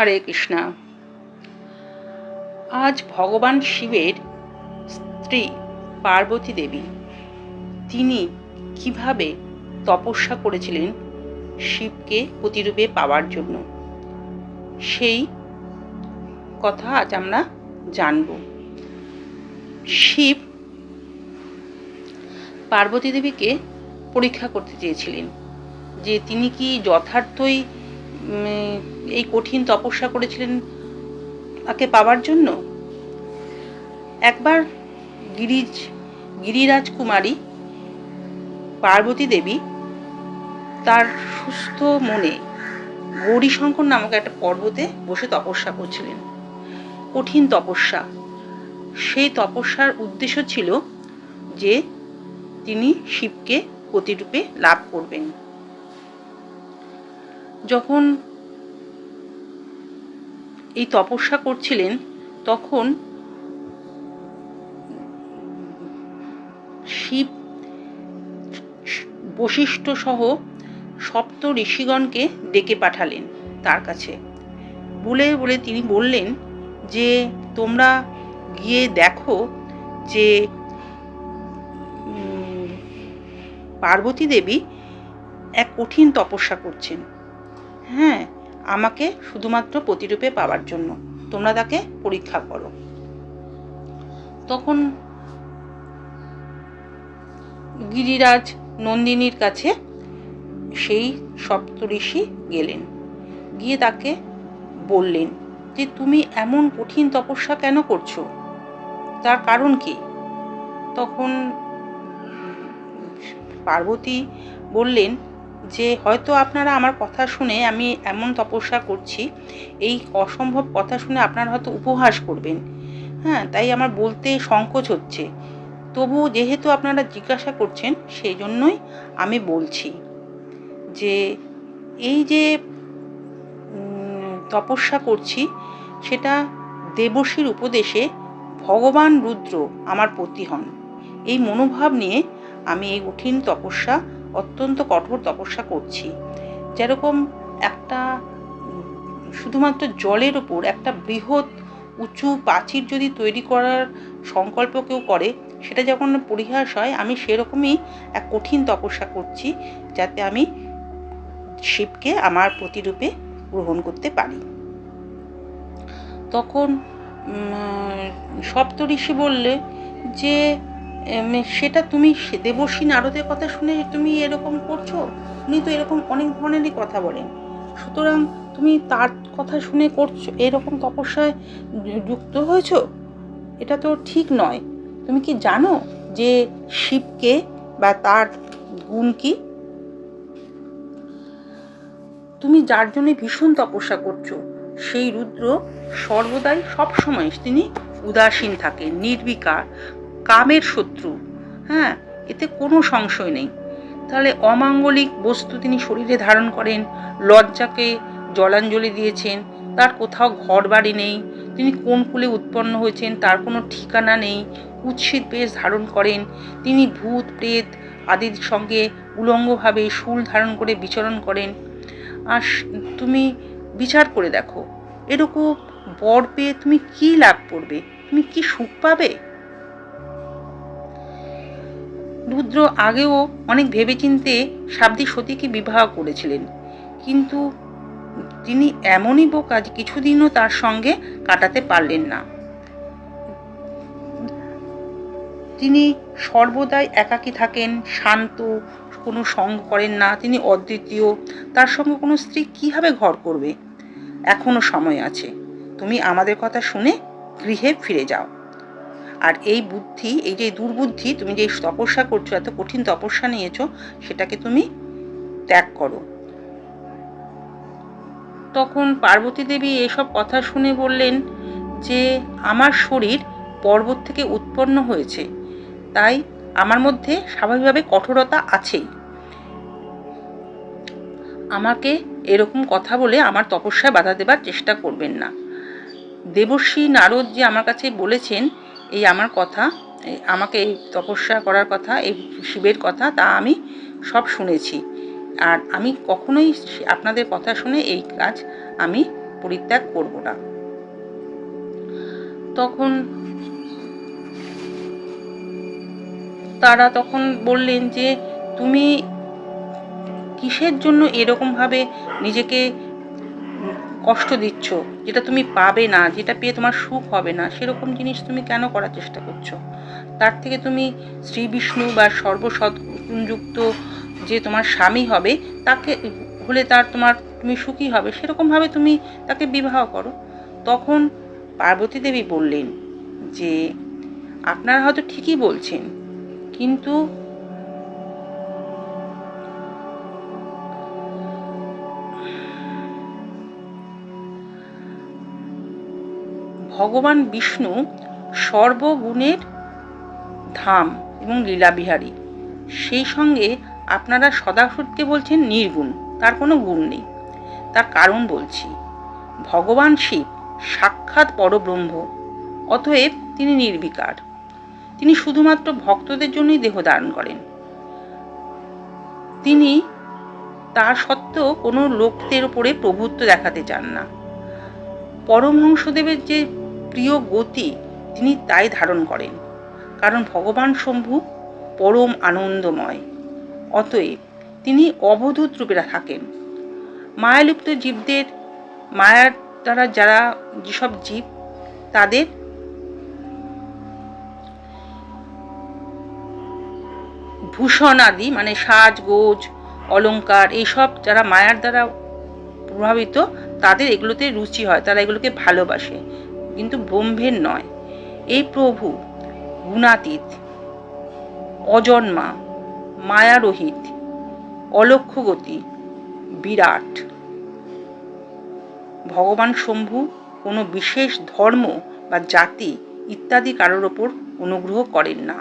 হরে কৃষ্ণা। আজ ভগবান শিবের স্ত্রী পার্বতী দেবী, তিনি কীভাবে তপস্যা করেছিলেন শিবকে প্রতিরূপে পাওয়ার জন্য? সেই কথা আজ আমরা জানব। শিব পার্বতী দেবীকে পরীক্ষা করতে চেয়েছিলেন যে তিনি কি যথার্থই এই কঠিন তপস্যা করেছিলেন তাকে পাওয়ার জন্য? একবার গিরিজ গিরিরাজ কুমারী পার্বতী দেবী তার সুস্থ মনে গৌরীশঙ্কর নামক একটা পর্বতে বসে তপস্যা করছিলেন। কঠিন তপস্যা। সেই তপস্যার উদ্দেশ্য ছিল যে তিনি শিবকে প্রতিরূপে লাভ করবেন। যখন এই তপস্যা করছিলেন, তখন শিব বশিষ্ঠ সহ সপ্ত ঋষিগণকে ডেকে পাঠালেন তার কাছে। বলে বলে তিনি বললেন যে, তোমরা গিয়ে দেখো যে পার্বতী দেবী এক কঠিন তপস্যা করছেন। হ্যাঁ আমাকে শুধুমাত্র প্রতিরূপে পাওয়ার জন্য। তোমরা তাকে পরীক্ষা করো। তখন গিরিরাজ নন্দিনীর কাছে সেই সপ্তঋষি গেলেন। গিয়ে তাকে বললেন যে, তুমি এমন কঠিন তপস্যা কেন করছ? তার কারণ কি? তখন পার্বতী বললেন যে হয়তো আপনারা আমার কথা শুনে আমি এমন তপস্যা করছি, এই অসম্ভব কথা শুনে আপনারা হয়তো উপহাস করবেন। হ্যাঁ তাই আমার বলতে সংকোচ হচ্ছে। তবু যেহেতু আপনারা জিজ্ঞাসা করছেন, সেই জন্যই আমি বলছি যে, এই যে তপস্যা করছি, সেটা দেবশ্রীর উপদেশে ভগবান রুদ্র আমার পতি হন এই মনোভাব নিয়ে আমি এই কঠিন তপস্যা অত্যন্ত কঠোর তপস্যা করছি। যেরকম একটা শুধুমাত্র জলের ওপর একটা বৃহৎ উঁচু প্রাচীর যদি তৈরি করার সংকল্প কেউ করে, সেটা যখন পরিহাস হয়, আমি সেরকমই এক কঠিন তপস্যা করছি, যাতে আমি শিবকে আমার প্রতিরূপে গ্রহণ করতে পারি। তখন সপ্তঋষি বললে যে সেটা তুমি দেবর্ষী নারদের কথা শুনে তুমি এরকম করছ? উনি তো এরকম অনেক ধরনেরই কথা বলেন। সুতরাং তুমি তার কথা শুনে করছ, এরকম তপস্যায় যুক্ত হয়েছো? এটা তো ঠিক নয়। তুমি কি জানো যে শিবকে বা তার গুণ কি? তুমি যার জন্য ভীষণ তপস্যা করছ, সেই রুদ্র সর্বদাই সবসময় তিনি উদাসীন থাকে নির্বিকার। কামের শত্রু। হ্যাঁ এতে কোনো সংশয় নেই। তাহলে অমাঙ্গলিক বস্তু তিনি শরীরে ধারণ করেন, লজ্জাকে জলাঞ্জলি দিয়েছেন, তার কোথাও ঘর বাড়ি নেই, তিনি কোন কুলে উৎপন্ন হয়েছেন, তার কোনো ঠিকানা নেই কুৎসিত বেশ ধারণ করেন, তিনি ভূত, প্রেত আদির সঙ্গে উলঙ্গভাবে শুল ধারণ করে বিচরণ করেন। আর তুমি বিচার করে দেখো, এরকম বর পেয়ে তুমি কি লাভ করবে? তুমি কি সুখ পাবে? রুদ্র আগেও অনেক ভেবেচিন্তে সাবধি সতীকে বিবাহ করেছিলেন। কিন্তু তিনি এমনই বোকা কিছুদিনও তার সঙ্গে কাটাতে পারলেন না। তিনি সর্বদাই একাকী থাকেন, শান্ত, কোনো সঙ্গ করেন না, তিনি অদ্বিতীয়। তার সঙ্গে কোনো স্ত্রী কীভাবে ঘর করবে? এখনও সময় আছে। তুমি আমাদের কথা শুনে গৃহে ফিরে যাও। আর এই বুদ্ধি, এই যে দুর্বুদ্ধি, তুমি যে তপস্যা করছ, এত কঠিন তপস্যা নিয়েছো, সেটাকে তুমি ত্যাগ করো। তখন পার্বতী দেবী এসব কথা শুনে বললেন যে, আমার শরীর পর্বত থেকে উৎপন্ন হয়েছে, তাই আমার মধ্যে স্বাভাবিকভাবে কঠোরতা আছেই। আমাকে এরকম কথা বলে আমার তপস্যায় বাধা দেবার চেষ্টা করবেন না। দেবশ্রী নারদ যে আমার কাছে বলেছেন এই আমার কথা আমাকে এই তপস্যা করার কথা, এই শিবের কথা, তা আমি সব শুনেছি। আর আমি কখনোই আপনাদের কথা শুনে এই কাজ আমি পরিত্যাগ করব না। তখন তারা তখন বললেন যে, তুমি কিসের জন্য এরকমভাবে নিজেকে কষ্ট দিচ্ছ, যেটা তুমি পাবে না, যেটা পেয়ে তোমার সুখ হবে না, সেরকম জিনিস তুমি কেন করার চেষ্টা করছ? তার থেকে তুমি শ্রী বিষ্ণু বা সর্বসৎযুক্ত যে তোমার স্বামী হবে, তাকে হলে তার তোমার তুমি সুখী হবে, সেরকমভাবে তুমি তাকে বিবাহ করো। তখন পার্বতী দেবী বললেন যে, আপনারা হয়তো ঠিকই বলছেন, কিন্তু ভগবান বিষ্ণু সর্বগুণের ধাম এবং লীলাবিহারী। সেই সঙ্গে আপনারা সদাসুরকে বলছেন নির্গুণ, তার কোনো গুণ নেই। তার কারণ বলছি, ভগবান শিব সাক্ষাৎ পরব্রহ্ম, অতএব তিনি নির্বিকার। তিনি শুধুমাত্র ভক্তদের জন্যই দেহ ধারণ করেন। তিনি তার সত্ত্বেও কোনো লোকদের উপরে প্রভুত্ব দেখাতে চান না। পরমহংসদেবের যে প্রিয় গতি তিনি তাই ধারণ করেন। কারণ ভগবান শম্ভু পরম আনন্দময়। অতএব তিনি অবধূত রূপে থাকেন। মায়ালুপ্ত জীবদের, মায়ার দ্বারা যারা যেসব জীব, তাদের ভূষণ আদি মানে সাজ, গোজ অলঙ্কার এইসব যারা মায়ার দ্বারা প্রভাবিত, তাদের এগুলোতে রুচি হয়, তারা এগুলোকে ভালোবাসে। কিন্তু ব্রহ্মের নয়। এই প্রভু গুণাতীত, অজন্মা, মায়ারহিত, অলক্ষ্যগতি, বিরাট। ভগবান শম্ভু কোনো বিশেষ ধর্ম বা জাতি ইত্যাদি কারোর ওপর অনুগ্রহ করেন না।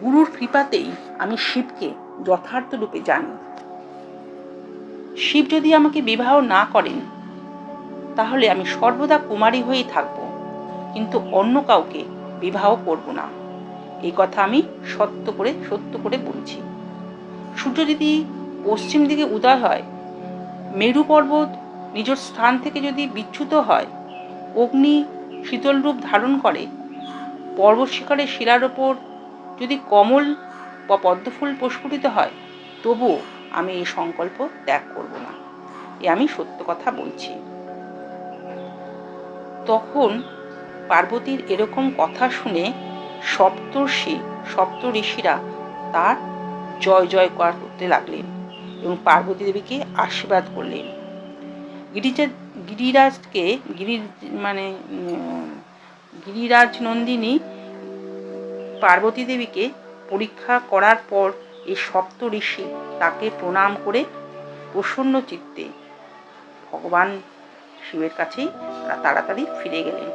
গুরুর কৃপাতেই আমি শিবকে যথার্থ রূপে জানি। শিব যদি আমাকে বিবাহ না করেন তাহলে আমি সর্বদা কুমারী হয়েই থাকব, কিন্তু অন্য কাউকে বিবাহ করব না। এই কথা আমি সত্য করে সত্য করে বলছি। সূর্য যদি পশ্চিম দিকে উদয় হয়। মেরু পর্বত নিজের স্থান থেকে যদি বিচ্যুত হয়, অগ্নি শীতল রূপ ধারণ করে পর্বত শিখরের শিলার ওপর যদি কমল বা পদ্মফুল প্রস্ফুটিত হয়, তবুও আমি এই সংকল্প ত্যাগ করব না। এ আমি সত্য কথা বলছি। তখন পার্বতীর এরকম কথা শুনে সপ্তর্ষি সপ্ত ঋষিরা তার জয় জয় করতে লাগলেন এবং পার্বতী দেবীকে আশীর্বাদ করলেন। গিরিজা, গিরিরাজকে গিরি মানে গিরিরাজ নন্দিনী পার্বতী দেবীকে পরীক্ষা করার পর এই সপ্ত ঋষি তাকে প্রণাম করে প্রসন্ন চিত্তে ভগবান শিবের কাছেই তারা তাড়াতাড়ি ফিরে গেলেন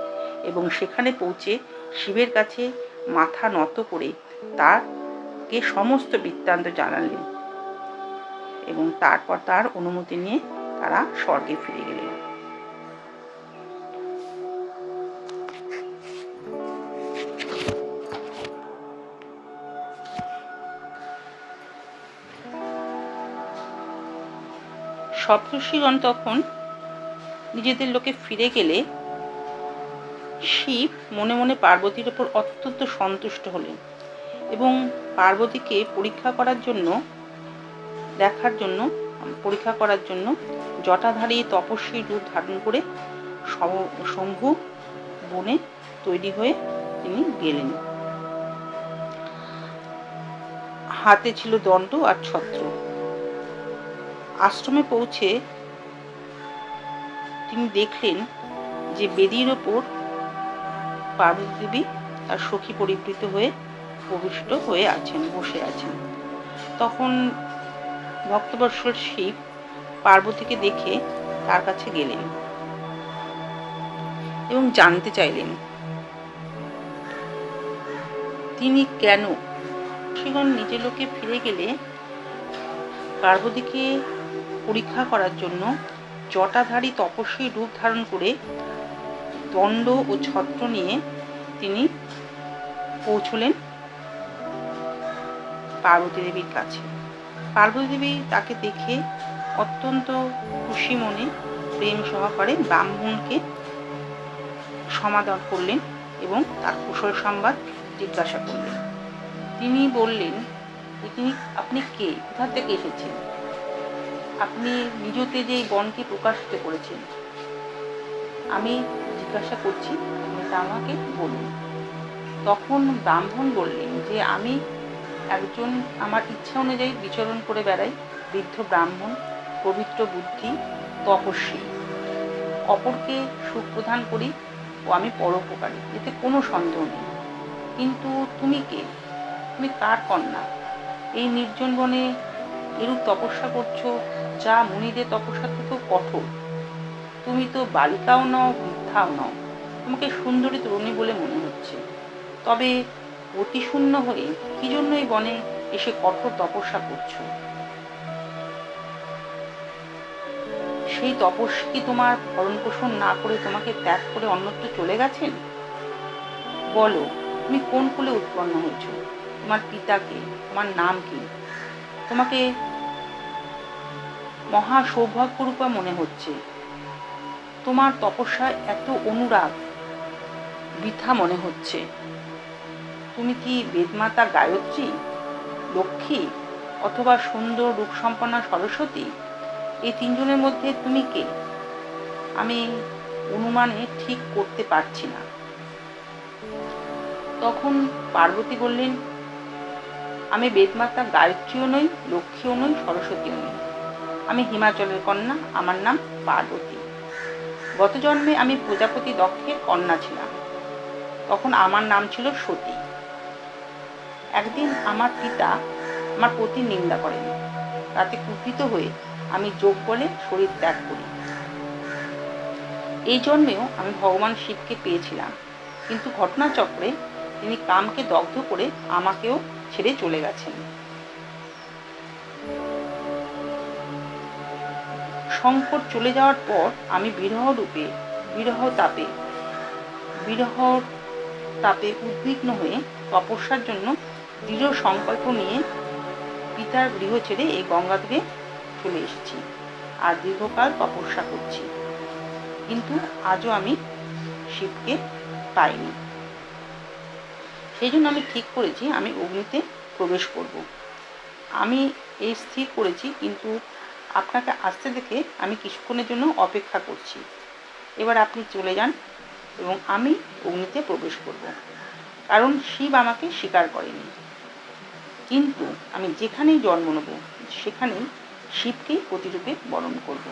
এবং সেখানে পৌঁছে শিবের কাছে মাথা নত করে তারকে সমস্ত বৃত্তান্ত জানালেন এবং তারপর তার অনুমতি নিয়ে তারা স্বর্গে ফিরে গেলেন। সপ্তর্ষিগণ তখন নিজেদের লোকে ফিরে গেলে শিব মনে মনে পার্বতীর ওপর অত্যন্ত সন্তুষ্ট হলেন এবং পার্বতীকে পরীক্ষা করার জন্য, দেখার জন্য, পরীক্ষা করার জন্য জটাধারী তপস্বী রূপ ধারণ করে শম্ভু বনে তৈরি হয়ে তিনি গেলেন। হাতে ছিল দণ্ড আর ছত্র। আশ্রমে পৌঁছে তিনি দেখলেন যে বেদির ওপর পার্বতী দেবী তার সখী পরিবৃত হয়ে প্রবিষ্ট হয়ে আছেন, বসে আছেন। তখন ভক্তবর্ষর শিব পার্বতীকে দেখে তার কাছে গেলেন এবং জানতে চাইলেন, তিনি কেন সেগণ নিজের লোকে ফিরে গেলে পার্বতীকে পরীক্ষা করার জন্য জটাধারী তপস্বী রূপ ধারণ করে দণ্ড ও ছত্র নিয়ে তিনি পৌঁছলেন পার্বতী দেবীর কাছে। পার্বতী দেবী তাকে দেখে অত্যন্ত খুশি মনে প্রেম সহকারে ব্রাহ্মণকে সমাদর করলেন এবং তার কুশল সংবাদ জিজ্ঞাসা করলেন। তিনি বললেন তিনি আপনি কে? কোথা থেকে এসেছেন? আপনি নিজতে যে বনকে প্রকাশিত করেছেন, আমি জিজ্ঞাসা করছি তা আমাকে বলুন। তখন ব্রাহ্মণ বললেন যে, আমি একজন, আমার ইচ্ছা অনুযায়ী বিচরণ করে বেড়াই, বৃদ্ধ ব্রাহ্মণ, পবিত্র বুদ্ধি, তপস্বী। অপরকে সুখ প্রদান করি ও আমি পরোপকারী, এতে কোনো সন্দেহ নেই। কিন্তু তুমি কে? তুমি কার কন্যা? এই নির্জন বনে এরূপ তপস্যা করছ যা মুনিদের তপস্যা থেকেও কঠোর। তুমি তো বালিকাও নও, বৃদ্ধাও নও। তোমাকে সুন্দরী তরুণী বলে মনে হচ্ছে। তবে অতি শূন্য হয়ে কি জন্য এই বনে এসে কঠোর তপস্যা করছ? সেই তপস্বী কি তোমার ভরণ পোষণ না করে তোমাকে ত্যাগ করে অন্যত্র চলে গেছেন? বলো, তুমি কোন কুলে উৎপন্ন হয়েছ? তোমার পিতাকে, তোমার নাম কি? তোমাকে মহা সৌভাগ্যরূপা মনে হচ্ছে। তোমার তপস্যায় এত অনুরাগ, বৃথা মনে হচ্ছে। তুমি কি বেদমাতা গায়ত্রী, লক্ষ্মী অথবা সুন্দর রূপসম্পন্না সরস্বতী? এই তিনজনের মধ্যে তুমি কে? আমি অনুমানে ঠিক করতে পারছি না। তখন পার্বতী বললেন, আমি বেদমাতা গায়ত্রীও নই, লক্ষ্মীও নই, সরস্বতীও নই। আমি হিমাচলের কন্যা, আমার নাম পার্বতী। গত জন্মে আমি প্রজাপতি দক্ষের কন্যা ছিলাম। তখন আমার নাম ছিল সতী। একদিন আমার পিতা আমার পতির নিন্দা করেন। তাতে কুপিত হয়ে আমি যোগ বলে শরীর ত্যাগ করি। এই জন্মেও আমি ভগবান শিবকে পেয়েছিলাম। কিন্তু ঘটনাচক্রে তিনি কামকে দগ্ধ করে আমাকেও ছেড়ে চলে গেছেন। শঙ্কর চলে যাওয়ার পর আমি বিরহ রূপে, বিরহ তাপে বিরহ তাপে উদ্বিগ্ন হয়ে তপস্যার জন্য দৃঢ় সংকল্প নিয়ে পিতার গৃহ ছেড়ে এই গঙ্গা তীরে চলে এসেছি। আর দীর্ঘকাল তপস্যা করছি। কিন্তু আজও আমি শিবকে পাইনি। সেই জন্য আমি ঠিক করেছি, আমি অগ্নিতে প্রবেশ করব। আমি এই স্থির করেছি, কিন্তু আপনাকে আসতে দেখে আমি কিছুক্ষণের জন্য অপেক্ষা করছি। এবার আপনি চলে যান এবং আমি অগ্নিতে প্রবেশ করব। কারণ শিব আমাকে স্বীকার করেনি। কিন্তু আমি যেখানেই জন্ম নেব, সেখানেই শিবকেই প্রতিরূপে বরণ করব।